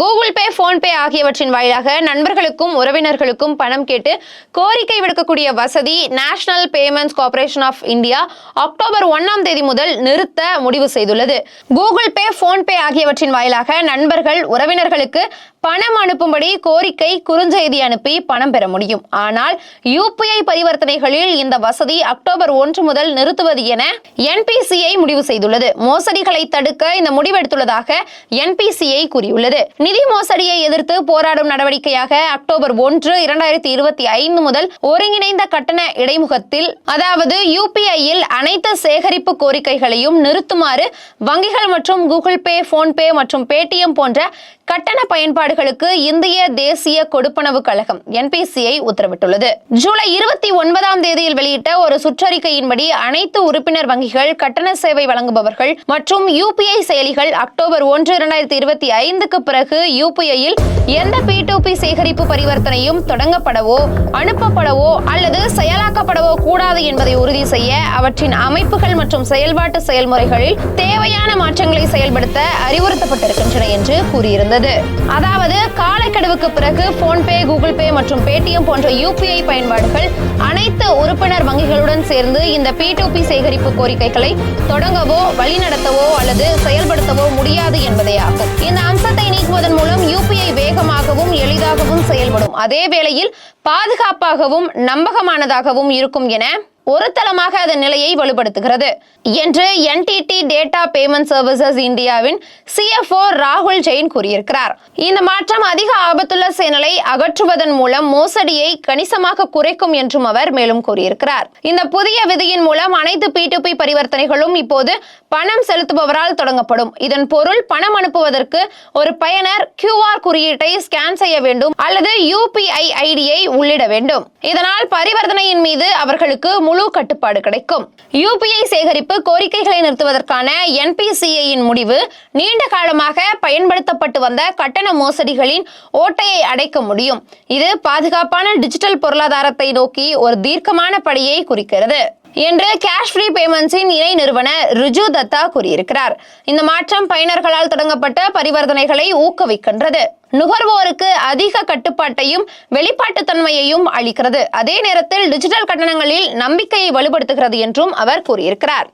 Google Pay PhonePe ஆகியவற்றின் வாயிலாக நண்பர்களுக்கும் உறவினர்களுக்கும் பணம் கேட்டு கோரிக்கை விடுக்கக்கூடிய வசதி national payments corporation of India October ஒன்னாம் தேதி முதல் நிறுத்த முடிவு செய்துள்ளது. கூகுள் பே போன்பே ஆகியவற்றின் வாயிலாக நண்பர்கள் உறவினர்களுக்கு பணம் அனுப்பும்படி கோரிக்கை குறுஞ்செய்தி அனுப்பி பணம் பெற முடியும். ஆனால் யூபிஐ பரிவர்த்தனைகளில் இந்த வசதி அக்டோபர் ஒன்று முதல் நிறுத்துவது என என்பிசிஐ முடிவு செய்துள்ளது. மோசடிகளை தடுக்க இந்த முடிவெடுத்துள்ளதாக என்பிசிஐ கூறியுள்ளது. நிதி மோசடியை எதிர்த்து போராடும் நடவடிக்கையாக அக்டோபர் ஒன்று இரண்டாயிரத்தி இருபத்தி ஐந்து முதல் ஒருங்கிணைந்த கட்டண இடைமுகத்தில் அதாவது யூபிஐயில் அனைத்து சேகரிப்பு கோரிக்கைகளையும் நிறுத்துமாறு வங்கிகள் மற்றும் கூகுள் பே போன்பே மற்றும் பேடிஎம் போன்ற கட்டண பயன்பாடுகளுக்கு இந்திய தேசிய கொடுப்பனவு கழகம் என்பிசிஐ உத்தரவிட்டுள்ளது. ஜூலை இருபத்தி ஒன்பதாம் தேதியில் வெளியிட்ட ஒரு சுற்றறிக்கையின்படி அனைத்து உறுப்பினர் வங்கிகள் கட்டண சேவை வழங்குபவர்கள் மற்றும் யூபிஐ செயலிகள் அக்டோபர் ஒன்று இரண்டாயிரத்தி இருபத்தி ஐந்துக்கு பிறகு யூபிஐயில் எந்த பி டு பி சேகரிப்பு பரிவர்த்தனையும் தொடங்கப்படவோ அனுப்பப்படவோ அல்லது செயலாக்கப்படவோ கூடாது என்பதை உறுதி செய்ய அவற்றின் அமைப்புகள் மற்றும் செயல்பாட்டு செயல்முறைகளில் தேவையான மாற்றங்களை செயல்படுத்த அறிவுறுத்தப்பட்டிருக்கின்றன என்று கூறியிருந்தது. அதாவது காலக்கெடுவுக்கு பிறகு போன்பே கூகுள் பே மற்றும் பேடிஎம் போன்ற யூபிஐ பயன்பாடுகள் அனைத்து உறுப்பினர் வங்கிகளுடன் சேர்ந்து இந்த பி டு பி சேகரிப்பு கோரிக்கைகளை தொடங்கவோ வழிநடத்தவோ அல்லது செயல்படுத்தவோ முடியாது என்பதே ஆகும். இந்த அம்சத்தை நீக்குவதன் மூலம் யூபிஐ வேகமாகவும் எளிதாகவும் செயல்படும். அதே வேளையில் பாதுகாப்பாகவும் நம்பகமானதாகவும் இருக்கும் என ஒரு தளமாக அதன் நிலையை வலுப்படுத்துகிறது. என்று என்டிடி டேட்டா பேமெண்ட் சர்வீசஸ் இந்தியாவின் சிஎஃப்ஓ ராகுல் ஜெயின் கூறியிருக்கிறார். இந்த மாற்றம் அதிக ஆபத்துள்ள சேனலை அகற்றுவதன் மூலம் மோசடியை கணிசமாக குறைக்கும் என்றும் அவர் மேலும் கூறியிருக்கிறார். இந்த புதிய விதியின் மூலம் அனைத்து பி டு பி பரிவர்த்தனைகளும் இப்போது பணம் செலுத்துபவரால் தொடங்கப்படும். இதன் பொருள் பணம் அனுப்புவதற்கு ஒரு பயனர் கியூஆர் குறியீட்டை ஸ்கேன் செய்ய வேண்டும் அல்லது யூபிஐ ஐடியை உள்ளிட வேண்டும். இதனால் பரிவர்த்தனையின் மீது அவர்களுக்கு முழு முழு கட்டுப்பாடு கிடைக்கும். யூபிஐ சேகரிப்பு கோரிக்கைகளை நிறுத்துவதற்கான என்பிசிஐயின் முடிவு நீண்ட காலமாக பயன்படுத்தப்பட்டு வந்த கட்டண மோசடிகளின் ஓட்டையை அடைக்க முடியும். இது பாதுகாப்பான டிஜிட்டல் பொருளாதாரத்தை நோக்கி ஒரு தீர்க்கமான படியை குறிக்கிறது. என்று கேஷ் ஃப்ரீ பேமெண்ட்ஸின் இணை நிறுவனர் ரிஜு தத்தா கூறியிருக்கிறார். இந்த மாற்றம் பயனர்களால் தொடங்கப்பட்ட பரிவர்த்தனைகளை ஊக்குவிக்கின்றது. நுகர்வோருக்கு அதிக கட்டுப்பாட்டையும் வெளிப்பாட்டுத்தன்மையையும் அளிக்கிறது. அதே நேரத்தில் டிஜிட்டல் கட்டணங்களில் நம்பிக்கையை வலுப்படுத்துகிறது என்றும் அவர் கூறியிருக்கிறார்.